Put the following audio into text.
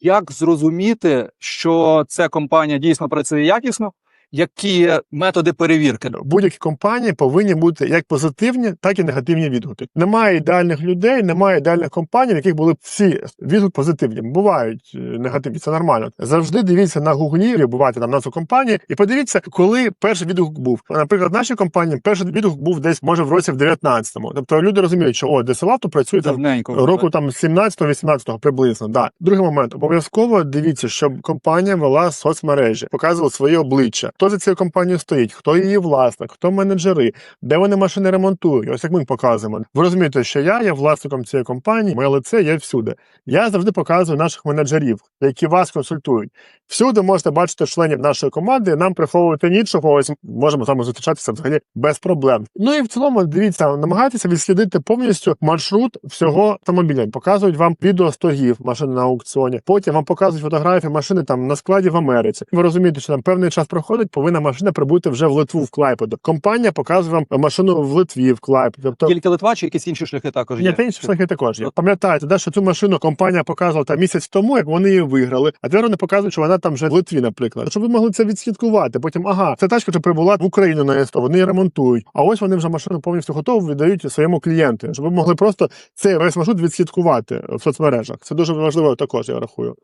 Як зрозуміти, що ця компанія дійсно працює якісно? Які методи перевірки? В будь-якій компанії повинні бути як позитивні, так і негативні відгуки. Немає ідеальних людей, немає ідеальних компаній, в яких були б всі відгуки позитивні. Бувають е, негативні, це нормально. Завжди дивіться на гуглі, бувайте там назву компанії, і подивіться, коли перший відгук був. Наприклад, в нашій компанії перший відгук був десь може в році в 19-му. Тобто люди розуміють, що о, Десилавто працює там року там 17-18 приблизно. Да. Другий момент. Обов'язково дивіться, щоб компанія вела соцмережі, показувала своє обличчя. Хто за цією компанією стоїть, хто її власник, хто менеджери, де вони машини ремонтують. Ось як ми показуємо. Ви розумієте, що я є власником цієї компанії, моє лице є всюди. Я завжди показую наших менеджерів, які вас консультують. Всюди можете бачити членів нашої команди. Нам приховувати нічого. Ось можемо з вами зустрічатися взагалі без проблем. Ну і в цілому, дивіться, намагайтеся відслідити повністю маршрут всього автомобіля. Показують вам відео стогів машини на аукціоні. Потім вам показують фотографії машини там на складі в Америці. Ви розумієте, що там певний час проходить, повинна машина прибути вже в Литву в Клайпеду. Компанія показує вам машину в Литві в Клайпеді. Тобто Тільки Литва чи якісь інші шляхи також ні, є? та інші шляхи також є. Пам'ятаєте, да, що цю машину компанія показувала там місяць тому, як вони її виграли, а тепер вони показують, що вона там вже в Литві, наприклад. Щоб ви могли це відслідкувати. Потім, ага, ця тачка вже прибула в Україну на СТО, вони її ремонтують. А ось вони вже машину повністю готову віддають своєму клієнту, щоб ви могли просто цей весь маршрут відслідкувати в соцмережах. Це дуже важливо також, я рахую.